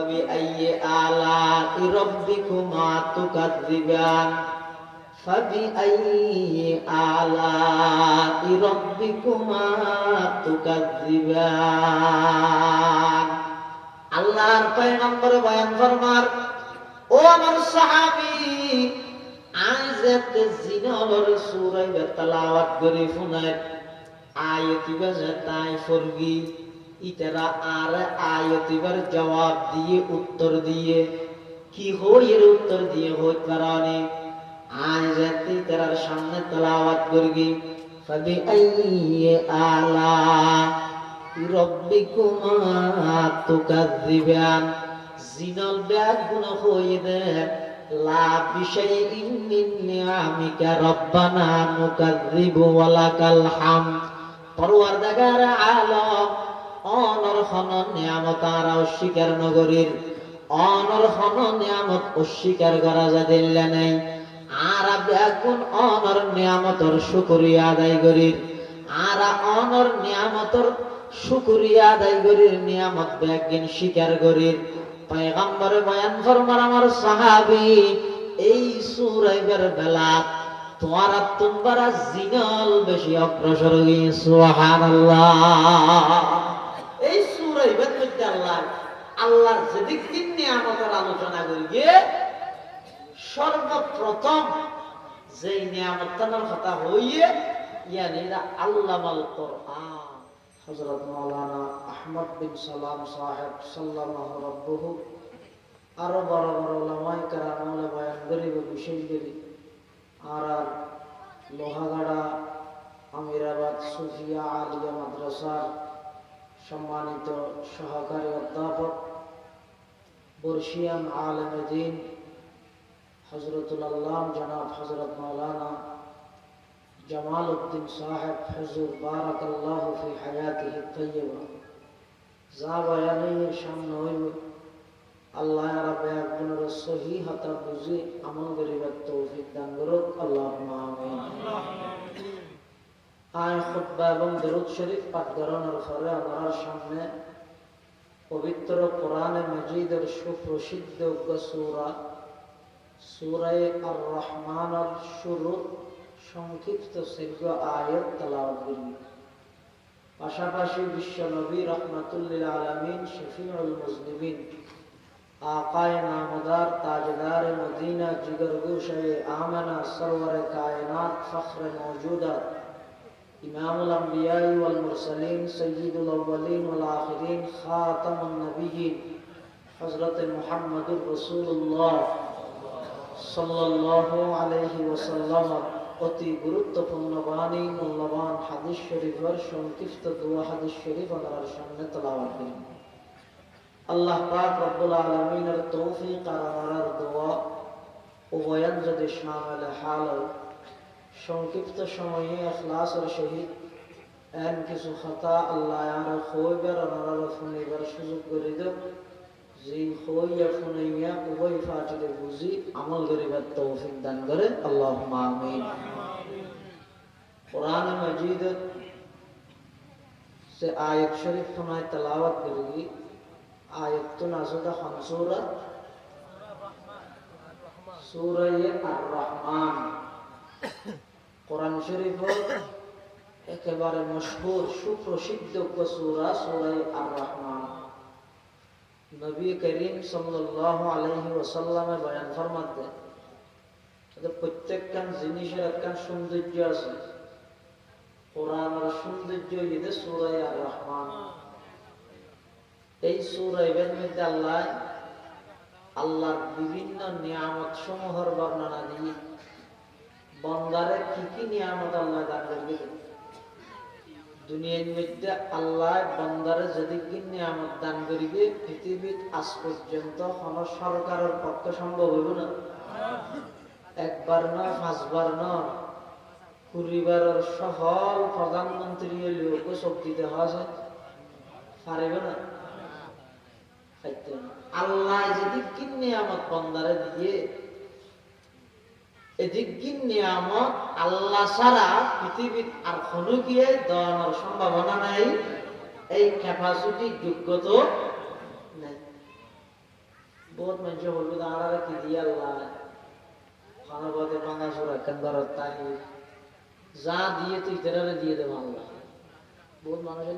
فبأي آلاء ربكما تكذبان فبأي آلاء ربكما تكذبان আল্লাহর পয়গম্বর বয়ান ফরমার ও আমার সাহাবী আজত জিনালর সূরা তেলাওয়াত করে শুনায় আয়াতিবা তাই ফরগি ইতারা আর আয়াতিবার জবাব দিয়ে উত্তর দিয়ে। কি হই এর উত্তর দিয়ে হই কারণে আয়াত ইতারার সামনে তেলাওয়াত করগি ফবি আইয়ি আলা রব্বিকুমা জিনাল ব্যাগ হয়ে দে। লা মিন নিআমিকা রব্বানা পরওয়ারদাগার আলম অনর হন নিয়ামত আর অস্বীকার নগরীর। অনর হন নিয়ামত অস্বীকার করা যা দিল্লা নাই। আর বেগুন অনর নিয়ামতর শুকরিয়া আদায় করির। আর অনর নিয়ামতর শুকরিয়া আদায় করির নিয়ামত বেগিন স্বীকার করির। পয়গম্বর বয়ান ফরমার, আমার সাহাবী, এই সুরাইবের বেলা তোমার তোমরা জিনাল বেশি অগ্রসর হয়ে, সুবহানাল্লাহ। এই সুরাইবের মধ্যে আল্লাহ আল্লাহর যেদিক দিন নিয়ামতের আলোচনা করি গিয়ে সর্বপ্রথম কথা হইয়ে কোরআন। হযরত মাওলানা আহমদ বিন সালাম সাহেব সাল্লাল্লাহু রাব্বুহু বড় বড় ওলামায়ে কেরামে বিশেষ আর আর লোহাগাড়া, আমিরাবাদ, সুফিয়া, আলিয়া মাদ্রাসার সম্মানিত সহকারী অধ্যাপক বর্ষিয়ান আলম দিন হজরতুল আল্লাহ জনাব হজরত মৌলানা জামাল উদ্দিন সাহেব, হজুর বারাক আল্লাহ ফি হায়াতিহি তৈয়বা যা বয়ানের সামনে হইব, আল্লাহ রাব্বে একজনের সহি হতা বুঝে আমল করিবার তৌফিক দান করুক। আল্লাহ আমিন। আর খুদ্া এবং দরুদ শরীফ পাঠ করানোর ফলে আমার সামনে পবিত্র কোরআনে মজিদের সুপ্রসিদ্ধ সুরা, সুরায় আর রহমানের শুরু, সংক্ষিপ্ত শীঘ্র আয়ত তালাউদ্দিন পাশাপাশি বিশ্বনবী রহমাতুল্লিল আলমিন, শফিউল মুসলিমিন, আকায় নামদার, তাজদার মদিনা, জিগর গুশে আমানা সরোয়ার কায়নাত, ফখর মৌজুদাত امام الانبیاء والمرسلین سید الاولین والآخرین خاتم النبیین حضرت محمد رسول اللہ সাল্লাল্লাহু আলাইহি ওয়াসাল্লাম অতি গুরুত্বপূর্ণ বাণী মূল্যবান হাদিস শরীফের সংক্ষিপ্ত দোয়া হাদিস শরীফ আমার সামনে তেলাওয়াত করি আল্লাহ পাক রব্বুল আলামিনের তৌফিক আর আমার দোয়া উভয়ান যদি শামিল হাল হয় সংক্ষিপ্ত সময়ে ইখলাসের সহিত এন কিছু খাতা আল্লাহ আর খোইবার আমার ফুনিবার সুযোগ করে দেব যে খোইয়া ফুনাইয়া উভয় ফাটিলে বুঝি আমল করিবার তৌফিক দান করে আল্লাহ আমিন কোরআন মজিদ সে আয়াত শরীফ ফুনায় তেলাওয়াত করি আয়াত তো নাসুদা খানসুরা সূরায়ে আর রহমান কোরআন শরীফ একেবারে মশহুর, সুপ্রসিদ্ধ সূরা সূরায়ে আর রহমান নবী করিম সাল্লাল্লাহু আলাইহি ওয়াসাল্লামে বয়ান ফরমাতে প্রত্যেকখান জিনিসের একখান সৌন্দর্য আছে। কোরআনের সৌন্দর্য এদের সুরাই আর রহমান এই সুরাইবের মধ্যে আল্লাহ, আল্লাহর বিভিন্ন নিয়ামত সমূহের বর্ণনা দিয়ে বন্দারে কি কি নিয়ামত আল্লাহ দান করবে? দুনিয়ার মধ্যে আল্লাহ বন্দারে যদি কি নিয়ামত দান করিবে, পৃথিবীর আজ পর্যন্ত কোন সরকারের পক্ষে সম্ভব হইব না। একবার না, পাঁচবার না কুড়িবারের সফল প্রধানমন্ত্রী লোকও লোক শক্তিতে হওয়া পারিবে না। আল্লাহ যদি কি নিয়ামত বন্দারে দিয়ে আল্লাহ ছাড়া পৃথিবীর আর কোনো গিয়ে দেওয়ানোর সম্ভাবনা নাই। এই ক্যাপাসিটি যোগ্যতা নাই। বহুত মানুষ বলবে দাঁড়ারে কি দিয়ে আল্লাহ যা দিয়ে দিয়ে বহুত মানুষের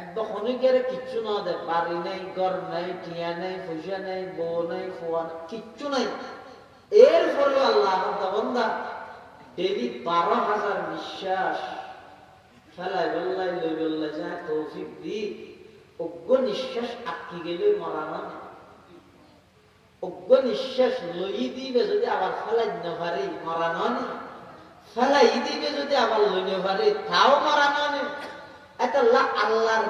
একদম অনেকের কিচ্ছু না দেয়। বাড়ি নেই, ঘর নেই, টিয়া নেই, পয়সা নেই, বউ নেই নেই, কিচ্ছু নাই। এরপরে আল্লাহ বন্দা ডেলি বারো হাজার বিশ্বাস ফেলাই লই তৌফিক দি অজ্ঞ নিঃশ্বাস আটকি গেলে মরানো নেই অজ্ঞ নিঃশ্বাস লই দিবে যদি আবার ফেলাই না পারে মরানো নেই ফেলাই দিবে যদি আবার লই না পারে, তাও মরানো নেই আল্লাহর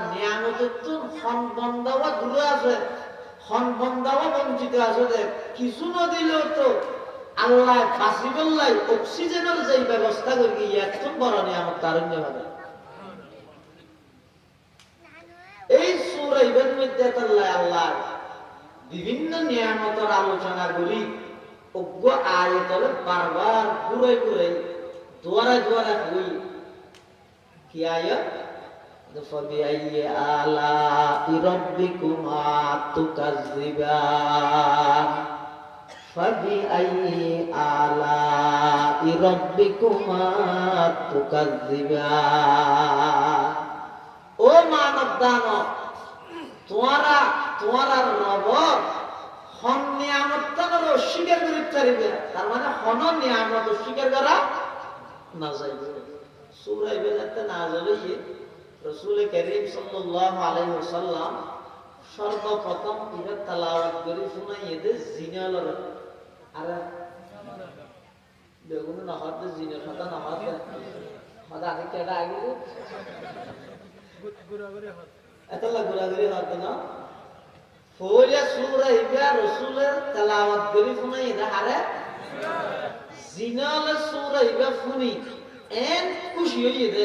কিছু না দিলেও তো আল্লাহ ফাঁসি অক্সিজেনের যে ব্যবস্থা করি এত বড় নিয়ামত তারুণ্য হবে। এই সুর ইবের মধ্যে আল্লাহ বিভিন্ন নিয়ামতের আলোচনা করি বারবার ঘুরে ঘুরে, দুয়ারে দুয়ারে কি আয়ত? فبأي آلاء ربكما تكذبان فبأي آلاء ربكما تكذبان ও মানব দানব তোমারা তোমারা রব হন নিয়ামত তাদের অস্বীকার করি পারিবে তার মানে হন নিয়ামত অস্বীকার করা না যাইবে সুরাইবে যাতে না যাবে রসুল করিম সাল্লাল্লাহু আলাইহি ওয়াসাল্লাম সর্বপ্রথম ইরা তেলাওয়াত করে শুনাই এদের জিনালর আর বেগুন না হতে জিনের কথা না হতে হতে আগে কেডা আগে? এতলা ঘোরাঘুরি হতো না। ফৌরিয়া সুরা ইবা রসুলের তেলাওয়াত করে শুনাই এদের হারে জিনালের সুরা ইবা শুনি এন খুশি হইয়ে দে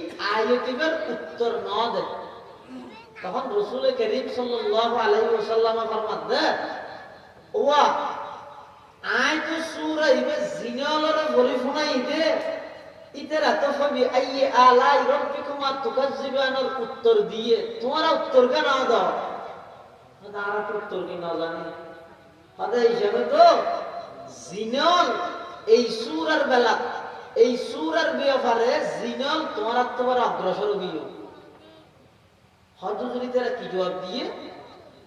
আয়াতিবার উত্তর না দেয়। তখন রসুল করিম সাল্লাল্লাহু আলাইহি ওয়াসাল্লাম ফরমাত দে ওয়া তো ইবে জিনালরে বলি শুনাই দে ইতারা তো ফবি আই আলা রাব্বিকুমা তুকাজ্জিবানের উত্তর দিয়ে, তোমার উত্তর কেন দাও। আর উত্তর কি না জানি? হদে হিসাবে তো জিনাল এই সূরার বেলা এই সুরের ব্যাপারে জিনল তোমার তোমার অগ্রসর হয়তো যদি তারা কি জবাব দিয়ে?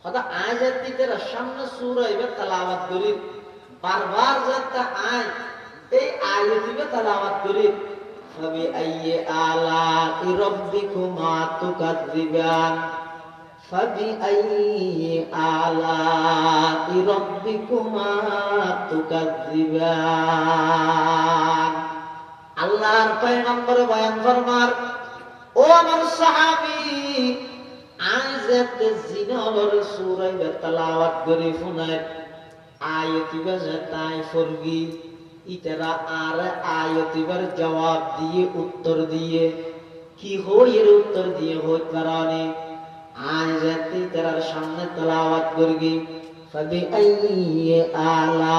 হয়তো আয় যাতে তারা সামনে সুর হইবে করি। বারবার আয় এই আয় দিবে করি। আইয়ে আলা রব্বিকুমা তুকাদ্দিবান। ফবি আইয়ে আলা আল্লাহর পয়গম্বর বয়ান ফরমার, ও আমার সাহাবী আয়াতে জিনালর সূরা তেলাওয়াত করে শুনায় আয়াতিবা তাই ফরবি, ইতারা আর আয়াতিবার জবাব দিয়ে উত্তর দিয়ে, কি হই এর উত্তর দিয়ে হই কারণে আয়াতে তার সামনে তেলাওয়াত করবি ফবি আইয়ি আলা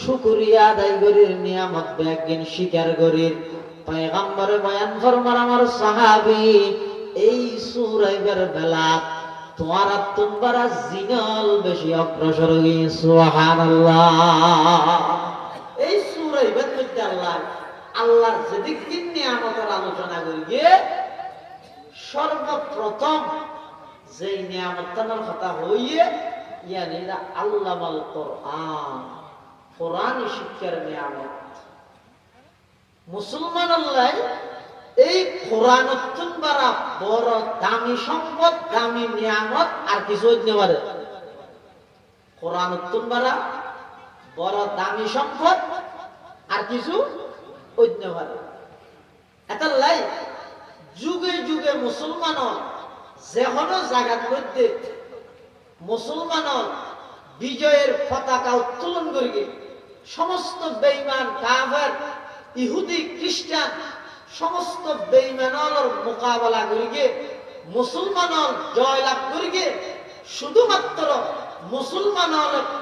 শুকরিয়া আদায় করির নিয়ামত বেগিন স্বীকার করির বয়ান ফরমার আমার সাহাবী, এই সুরাইবের বেলা তোমার জিনল বেশি অগ্রসর এই আল্লাহ, আল্লাহর যেদিক দিন নিয়ামতের আলোচনা করি গিয়ে সর্বপ্রথম যে নিয়ামতানোর কথা হইয়ে ইয়ানি আল্লাহ কোরআন। কোরআন শিক্ষার নিয়ামত। মুসলমান আল্লাহ এই কোরআন বারা বড় দামি সম্পদ, দামি নিয়ামত আর কিছু হইতে পারে। কোরআন বারা বড় দামি সম্পদ আর কিছু হইতে পারে। এটা লাই যুগে যুগে মুসলমান যে কোনো জায়গার মধ্যে মুসলমান বিজয়ের পতাকা উত্তোলন করি সমস্ত বেইমান কাফের, ইহুদি, খ্রিস্টান, সমস্ত বেইমানর মোকাবেলা করিগে মুসলমান জয়লাভ করিগে শুধুমাত্র মুসলমান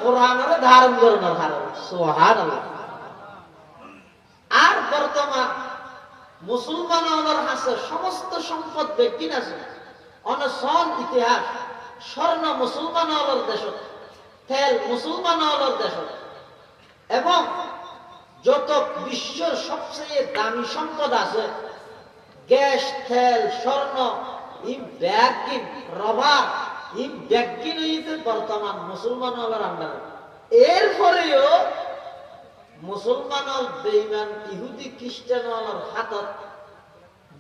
কোরআনের ধারণ কারণ সোহার আর বর্তমান মুসলমান হাসে সমস্ত সম্পদ ব্যক্তি আছে। অনসন ইতিহাস, স্বর্ণ মুসলমান দেশ তেল মুসলমান দেশ এবং যত বিশ্বের সবচেয়ে দামি সম্পদ আছে, গ্যাস, তেল, স্বর্ণ ই ব্যাগিন রবার ই ব্যাগিন বর্তমান মুসলমান আন্ডারে এরপরেও মুসলমান বেইমান ইহুদি খ্রিস্টান হাতত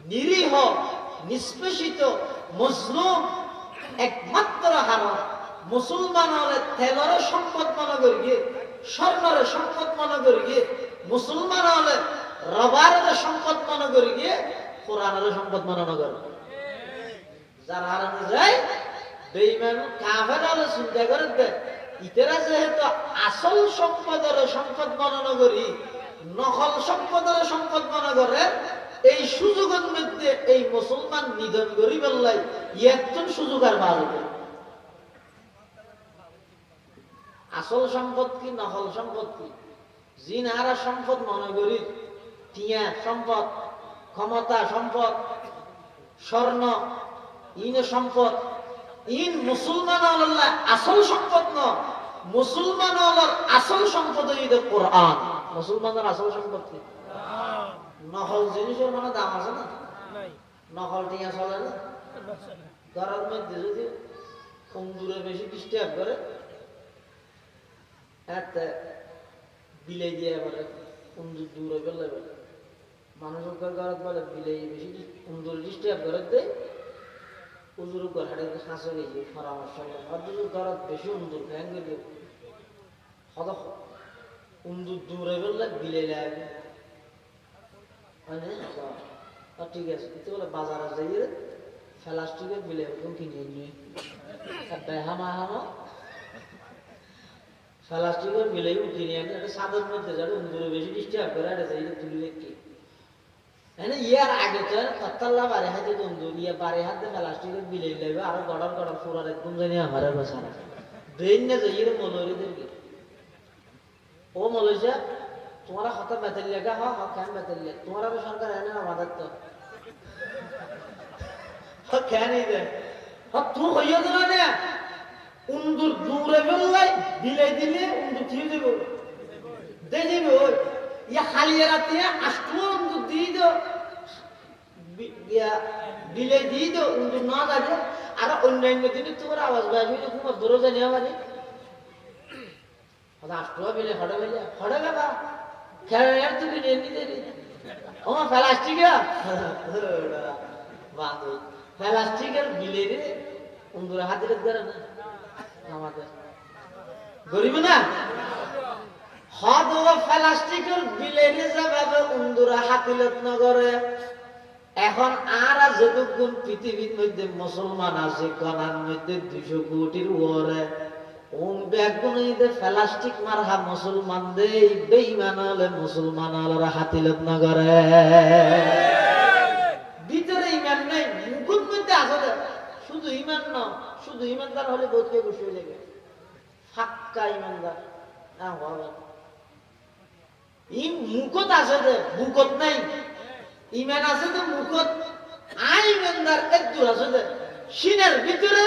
নিরীহ, নিষ্পেষিত মুসলুম একমাত্র হারত মুসলমান হলে তেলরে সম্পদ মনে করি গিয়ে স্বর্ণরে সম্পদ মনে করি গিয়ে মুসলমান হলে রবারের সম্পদ মনে করি গিয়ে কোরআনের সম্পদ মনে করে। যারা হারানো যায় বেইমান কাফের হলে চিন্তা করে দেয়। ইতেরা যেহেতু আসল সম্পদের সম্পদ মনন করি, নকল সম্পদের সম্পদ মনে করে, এই সুযোগের মধ্যে এই মুসলমান নিধন করি বললাই একজন সুযোগ আর বাড়বে আসল সম্পদ কি, নকল সম্পদ কি? জিন আর সম্পদ মনে করি। টিয়া সম্পদ ক্ষমতা সম্পদ স্বর্ণ ইন সম্পদ। ইন মুসলমান আল্লাহ আসল সম্পদ ন। মুসলমান আসল সম্পদ হইতে কোরআন। মুসলমানের আসল সম্পদ কি? নকল জিনিসের মানে দাম আছে না? নকল টিয়া চলে না? ঘরের মধ্যে যদি কমজোরে বেশি ডিস্টার্ব করে এতে বিলাই দিয়ে বলে কমজোর দূরে গেলে বলে মানুষের ঘরত বলে, বিলাই বেশি কমজোর ডিস্টার্ব করে দেয় উজুর উপর হাড়ে হাসে গেছে পরামর্শ অদূর ঘরত বেশি উন্দুর ফ্যান গেলে। হদ উন্দুর দূরে বললে বিলে লাগে ঠিক আছে। কিন্তু বলে বাজারে যাই প্লাস্টিকের বিলে ওরকম কিনে নিয়ে। হামা হামা প্লাস্টিকের বিলেই কিনে আনি, একটা সাদের মধ্যে যাবে উন্দুরে বেশি ডিস্টার্ব করে এটা যাই তুলি কি হ্যাঁ ইয়ার আগে তো তত্তাল্লা বারে হাতে বন্ধু ইয়ে বারে হাতে প্লাস্টিকের বিলে লাগবে আরও গড়ার গড়ার ফুরার একদম জানি আমার বসারা ব্রেন না যাই রে মনোরিদেরকে ও মলইসা তোমার হাতে বেতন লেখা হ কেন বেতন লেখ তোমার সরকার এনে আমাদের তো। কেন দে তুই হইয়া দিল না। উন্দুর দূরে বেললাই বিলে দিলে উন্দুর ঠিক ইয়া খালিয়ে রাতে আষ্টু উন্দুর দিয়ে দো বিলে দিয়ে দো উন্দুর না আর অন্যান্য দিনে তোমার আওয়াজ তোমার দূরে জানিয়া মানে আষ্টু বিলে হড়ে বেলে হড়ে বেলা খেলার তুমি নিয়ে নিতে ও, প্লাস্টিক বিলে রে উন্দুরে হাতে করে না। আমাদের। গরিব না? হদ ও বিলেনে যাবে উন্দুরা হাতিলত নগরে। এখন আর যতক্ষণ পৃথিবীর মধ্যে মুসলমান আছে, কণার মধ্যে দুশো কোটির ওরে। মুসলমান দে বেঈমান হলে মুসলমান হলে হাতিলত না করে ভিতরে ইমান নেই মুকুট মধ্যে আছে দে। শুধু ইমান না শুধু ইমানদার হলে বহুত কে বসে যাবে। ফাক্কা ইমানদার। না হবে ই মুকত আছে দে মুকত নাই। ইমান আছে তো মুকত আই ইমানদার, এক আছে দে সিনের ভিতরে,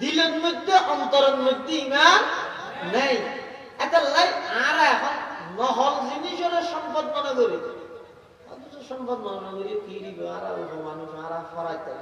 দিলের মধ্যে, অন্তরের মধ্যে ইমান নেই। এটা লাই আর এখন নহল জিনিসের সম্পদ মনে করি। সম্পদ মনে করি, কি মানুষ, আর ফরাইতে